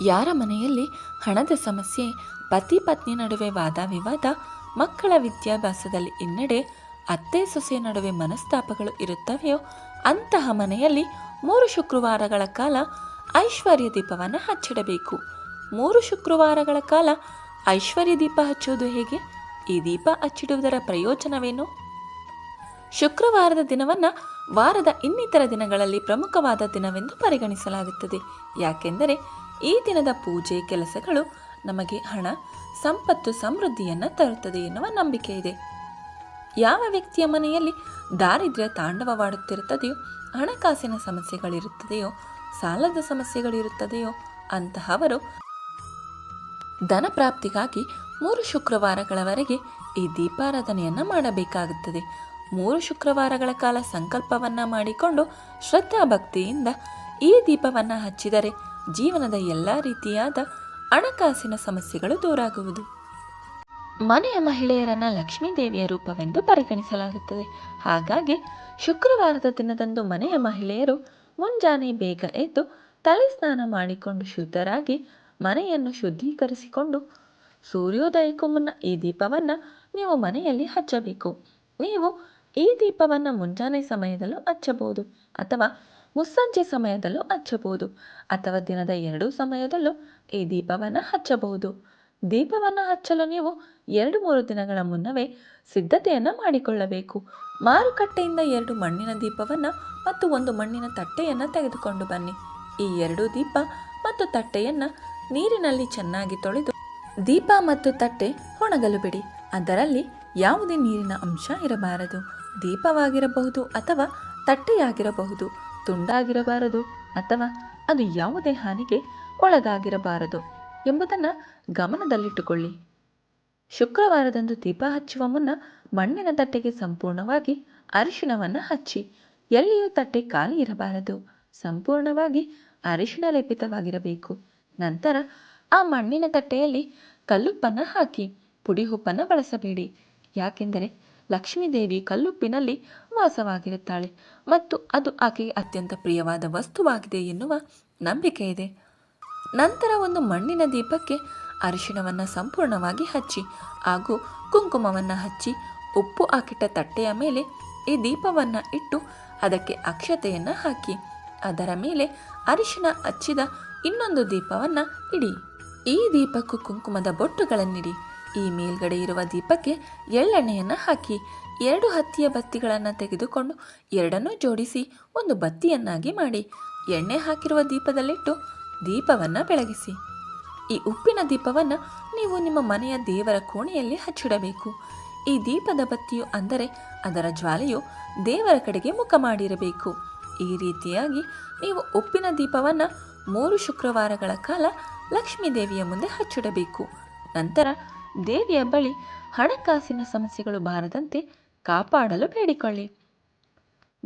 ಯಾರ ಮನೆಯಲ್ಲಿ ಹಣದ ಸಮಸ್ಯೆ, ಪತಿ ಪತ್ನಿ ನಡುವೆ ವಾದ ವಿವಾದ, ಮಕ್ಕಳ ವಿದ್ಯಾಭ್ಯಾಸದಲ್ಲಿ ಹಿನ್ನಡೆ ಅತ್ತೆ ಸೊಸೆ ನಡುವೆ ಮನಸ್ತಾಪಗಳು ಇರುತ್ತವೆಯೋ, ಅಂತಹ ಮನೆಯಲ್ಲಿ ಮೂರು ಶುಕ್ರವಾರಗಳ ಕಾಲ ಐಶ್ವರ್ಯ ದೀಪವನ್ನು ಹಚ್ಚಿಡಬೇಕು. ಮೂರು ಶುಕ್ರವಾರಗಳ ಕಾಲ ಐಶ್ವರ್ಯ ದೀಪ ಹಚ್ಚುವುದು ಹೇಗೆ? ಈ ದೀಪ ಹಚ್ಚಿಡುವುದರ ಪ್ರಯೋಜನವೇನು? ಶುಕ್ರವಾರದ ದಿನವನ್ನು ವಾರದ ಇನ್ನಿತರ ದಿನಗಳಲ್ಲಿ ಪ್ರಮುಖವಾದ ದಿನವೆಂದು ಪರಿಗಣಿಸಲಾಗುತ್ತದೆ. ಯಾಕೆಂದರೆ ಈ ದಿನದ ಪೂಜೆ ಕೆಲಸಗಳು ನಮಗೆ ಹಣ, ಸಂಪತ್ತು, ಸಮೃದ್ಧಿಯನ್ನು ತರುತ್ತದೆ ಎನ್ನುವ ನಂಬಿಕೆ ಇದೆ. ಯಾವ ವ್ಯಕ್ತಿಯ ಮನೆಯಲ್ಲಿ ದಾರಿದ್ರ್ಯ ತಾಂಡವವಾಡುತ್ತಿರುತ್ತದೆಯೋ, ಹಣಕಾಸಿನ ಸಮಸ್ಯೆಗಳಿರುತ್ತದೆಯೋ, ಸಾಲದ ಸಮಸ್ಯೆಗಳಿರುತ್ತದೆಯೋ, ಅಂತಹವರು ಧನ ಪ್ರಾಪ್ತಿಗಾಗಿ ಮೂರು ಶುಕ್ರವಾರಗಳವರೆಗೆ ಈ ದೀಪಾರಾಧನೆಯನ್ನು ಮಾಡಬೇಕಾಗುತ್ತದೆ. ಮೂರು ಶುಕ್ರವಾರಗಳ ಕಾಲ ಸಂಕಲ್ಪವನ್ನು ಮಾಡಿಕೊಂಡು ಶ್ರದ್ಧಾ ಭಕ್ತಿಯಿಂದ ಈ ದೀಪವನ್ನು ಹಚ್ಚಿದರೆ ಜೀವನದ ಎಲ್ಲ ರೀತಿಯಾದ ಹಣಕಾಸಿನ ಸಮಸ್ಯೆಗಳು ದೂರಾಗುವುದು. ಮನೆಯ ಮಹಿಳೆಯರನ್ನ ಲಕ್ಷ್ಮೀ ದೇವಿಯ ರೂಪವೆಂದು ಪರಿಗಣಿಸಲಾಗುತ್ತದೆ. ಹಾಗಾಗಿ ಶುಕ್ರವಾರದ ದಿನದಂದು ಮನೆಯ ಮಹಿಳೆಯರು ಮುಂಜಾನೆ ಬೇಗ ಎದ್ದು ತಲೆ ಸ್ನಾನ ಮಾಡಿಕೊಂಡು ಶುದ್ಧರಾಗಿ ಮನೆಯನ್ನು ಶುದ್ಧೀಕರಿಸಿಕೊಂಡು ಸೂರ್ಯೋದಯಕ್ಕೂ ಮುನ್ನ ಈ ದೀಪವನ್ನು ನೀವು ಮನೆಯಲ್ಲಿ ಹಚ್ಚಬೇಕು. ನೀವು ಈ ದೀಪವನ್ನು ಮುಂಜಾನೆ ಸಮಯದಲ್ಲೂ ಹಚ್ಚಬಹುದು ಅಥವಾ ಮುಸ್ಸಂಜೆ ಸಮಯದಲ್ಲೂ ಹಚ್ಚಬಹುದು ಅಥವಾ ದಿನದ ಎರಡೂ ಸಮಯದಲ್ಲೂ ಈ ದೀಪವನ್ನು ಹಚ್ಚಬಹುದು. ದೀಪವನ್ನು ಹಚ್ಚಲು ನೀವು ಎರಡು ಮೂರು ದಿನಗಳ ಮುನ್ನವೇ ಸಿದ್ಧತೆಯನ್ನು ಮಾಡಿಕೊಳ್ಳಬೇಕು. ಮಾರುಕಟ್ಟೆಯಿಂದ ಎರಡು ಮಣ್ಣಿನ ದೀಪವನ್ನು ಮತ್ತು ಒಂದು ಮಣ್ಣಿನ ತಟ್ಟೆಯನ್ನು ತೆಗೆದುಕೊಂಡು ಬನ್ನಿ. ಈ ಎರಡು ದೀಪ ಮತ್ತು ತಟ್ಟೆಯನ್ನು ನೀರಿನಲ್ಲಿ ಚೆನ್ನಾಗಿ ತೊಳೆದು ದೀಪ ಮತ್ತು ತಟ್ಟೆ ಒಣಗಲು ಬಿಡಿ. ಅದರಲ್ಲಿ ಯಾವುದೇ ನೀರಿನ ಅಂಶ ಇರಬಾರದು. ದೀಪವಾಗಿರಬಹುದು ಅಥವಾ ತಟ್ಟೆಯಾಗಿರಬಹುದು. ತುಂಡಾಗಿರಬಾರದು ಅಥವಾ ಅದು ಯಾವುದೇ ಹಾನಿಗೆ ಒಳಗಾಗಿರಬಾರದು ಎಂಬುದನ್ನು ಗಮನದಲ್ಲಿಟ್ಟುಕೊಳ್ಳಿ. ಶುಕ್ರವಾರದಂದು ದೀಪ ಹಚ್ಚುವ ಮುನ್ನ ಮಣ್ಣಿನ ತಟ್ಟೆಗೆ ಸಂಪೂರ್ಣವಾಗಿ ಅರಿಶಿಣವನ್ನು ಹಚ್ಚಿ, ಎಲ್ಲಿಯೂ ತಟ್ಟೆ ಖಾಲಿ ಇರಬಾರದು, ಸಂಪೂರ್ಣವಾಗಿ ಅರಿಶಿಣ ಲೇಪಿತವಾಗಿರಬೇಕು. ನಂತರ ಆ ಮಣ್ಣಿನ ತಟ್ಟೆಯಲ್ಲಿ ಕಲ್ಲುಪ್ಪನ್ನು ಹಾಕಿ ಪುಡಿ ಉಪ್ಪನ್ನು ಬಳಸಬೇಡಿ. ಯಾಕೆಂದರೆ ಲಕ್ಷ್ಮೀದೇವಿ ಕಲ್ಲುಪ್ಪಿನಲ್ಲಿ ವಾಸವಾಗಿರುತ್ತಾಳೆ. ಮತ್ತು ಅದು ಆಕೆಗೆ ಅತ್ಯಂತ ಪ್ರಿಯವಾದ ವಸ್ತುವಾಗಿದೆ ಎನ್ನುವ ನಂಬಿಕೆ ಇದೆ. ನಂತರ ಒಂದು ಮಣ್ಣಿನ ದೀಪಕ್ಕೆ ಅರಿಶಿಣವನ್ನು ಸಂಪೂರ್ಣವಾಗಿ ಹಚ್ಚಿ, ಹಾಗೂ ಕುಂಕುಮವನ್ನು ಹಚ್ಚಿ, ಉಪ್ಪು ಹಾಕಿಟ್ಟ ತಟ್ಟೆಯ ಮೇಲೆ ಈ ದೀಪವನ್ನು ಇಟ್ಟು ಅದಕ್ಕೆ ಅಕ್ಷತೆಯನ್ನು ಹಾಕಿ, ಅದರ ಮೇಲೆ ಅರಿಶಿಣ ಹಚ್ಚಿದ ಇನ್ನೊಂದು ದೀಪವನ್ನು ಇಡಿ. ಈ ದೀಪಕ್ಕೂ ಕುಂಕುಮದ ಬೊಟ್ಟುಗಳನ್ನಿಡಿ. ಈ ಮೇಲ್ಗಡೆ ಇರುವ ದೀಪಕ್ಕೆ ಎಳ್ಳೆಣ್ಣೆಯನ್ನು ಹಾಕಿ, ಎರಡು ಹತ್ತಿಯ ಬತ್ತಿಗಳನ್ನು ತೆಗೆದುಕೊಂಡು ಎರಡನ್ನೂ ಜೋಡಿಸಿ ಒಂದು ಬತ್ತಿಯನ್ನಾಗಿ ಮಾಡಿ, ಎಣ್ಣೆ ಹಾಕಿರುವ ದೀಪದಲ್ಲಿಟ್ಟು ದೀಪವನ್ನು ಬೆಳಗಿಸಿ. ಈ ಉಪ್ಪಿನ ದೀಪವನ್ನು ನೀವು ನಿಮ್ಮ ಮನೆಯ ದೇವರ ಕೋಣೆಯಲ್ಲಿ ಹಚ್ಚಿಡಬೇಕು. ಈ ದೀಪದ ಬತ್ತಿಯು ಅಂದರೆ ಅದರ ಜ್ವಾಲೆಯು ದೇವರ ಕಡೆಗೆ ಮುಖ ಮಾಡಿರಬೇಕು. ಈ ರೀತಿಯಾಗಿ ನೀವು ಉಪ್ಪಿನ ದೀಪವನ್ನು ಮೂರು ಶುಕ್ರವಾರಗಳ ಕಾಲ ಲಕ್ಷ್ಮೀ ದೇವಿಯ ಮುಂದೆ ಹಚ್ಚಿಡಬೇಕು. ನಂತರ ದೇವಿಯ ಬಳಿ ಹಣಕಾಸಿನ ಸಮಸ್ಯೆಗಳು ಬಾರದಂತೆ ಕಾಪಾಡಲು ಬೇಡಿಕೊಳ್ಳಿ.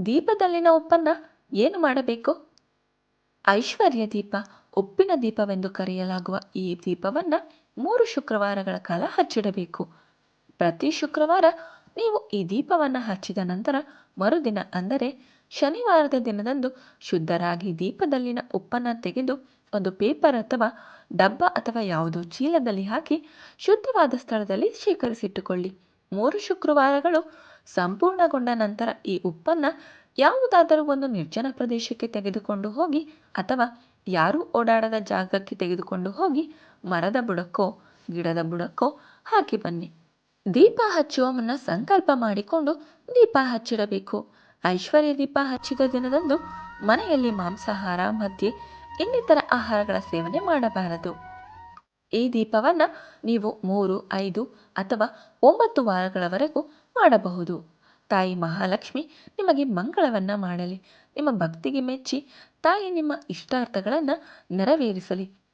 ದೀಪದಲ್ಲಿನ ಉಪ್ಪನ್ನು ಏನು ಮಾಡಬೇಕು? ಐಶ್ವರ್ಯ ದೀಪ, ಉಪ್ಪಿನ ದೀಪವೆಂದು ಕರೆಯಲಾಗುವ ಈ ದೀಪವನ್ನು ಮೂರು ಶುಕ್ರವಾರಗಳ ಕಾಲ ಹಚ್ಚಿಡಬೇಕು. ಪ್ರತಿ ಶುಕ್ರವಾರ ನೀವು ಈ ದೀಪವನ್ನು ಹಚ್ಚಿದ ನಂತರ ಮರುದಿನ ಅಂದರೆ ಶನಿವಾರದ ದಿನದಂದು ಶುದ್ಧರಾಗಿ ದೀಪದಲ್ಲಿನ ಉಪ್ಪನ್ನು ತೆಗೆದು ಒಂದು ಪೇಪರ್ ಅಥವಾ ಡಬ್ಬ ಅಥವಾ ಯಾವುದೋ ಚೀಲದಲ್ಲಿ ಹಾಕಿ ಶುದ್ಧವಾದ ಸ್ಥಳದಲ್ಲಿ ಶೇಖರಿಸಿಟ್ಟುಕೊಳ್ಳಿ. ಮೂರು ಶುಕ್ರವಾರಗಳು ಸಂಪೂರ್ಣಗೊಂಡ ನಂತರ ಈ ಉಪ್ಪನ್ನು ಯಾವುದಾದರೂ ಒಂದು ನಿರ್ಜನ ಪ್ರದೇಶಕ್ಕೆ ತೆಗೆದುಕೊಂಡು ಹೋಗಿ ಅಥವಾ ಯಾರೂ ಓಡಾಡದ ಜಾಗಕ್ಕೆ ತೆಗೆದುಕೊಂಡು ಹೋಗಿ ಮರದ ಬುಡಕ್ಕೋ, ಗಿಡದ ಬುಡಕ್ಕೋ ಹಾಕಿ ಬನ್ನಿ. ದೀಪ ಹಚ್ಚುವ ಮುನ್ನ ಸಂಕಲ್ಪ ಮಾಡಿಕೊಂಡು ದೀಪ ಹಚ್ಚಿಡಬೇಕು. ಐಶ್ವರ್ಯ ದೀಪ ಹಚ್ಚಿದ ದಿನದಂದು ಮನೆಯಲ್ಲಿ ಮಾಂಸಾಹಾರ ಮಧ್ಯೆ ಇನ್ನಿತರ ಆಹಾರಗಳ ಸೇವನೆ ಮಾಡಬಾರದು. ಈ ದೀಪವನ್ನು ನೀವು ಮೂರು, ಐದು ಅಥವಾ ಒಂಬತ್ತು ವಾರಗಳವರೆಗೂ ಮಾಡಬಹುದು. ತಾಯಿ ಮಹಾಲಕ್ಷ್ಮಿ ನಿಮಗೆ ಮಂಗಳವನ್ನು ಮಾಡಲಿ. ನಿಮ್ಮ ಭಕ್ತಿಗೆ ಮೆಚ್ಚಿ ತಾಯಿ ನಿಮ್ಮ ಇಷ್ಟಾರ್ಥಗಳನ್ನು ನೆರವೇರಿಸಲಿ.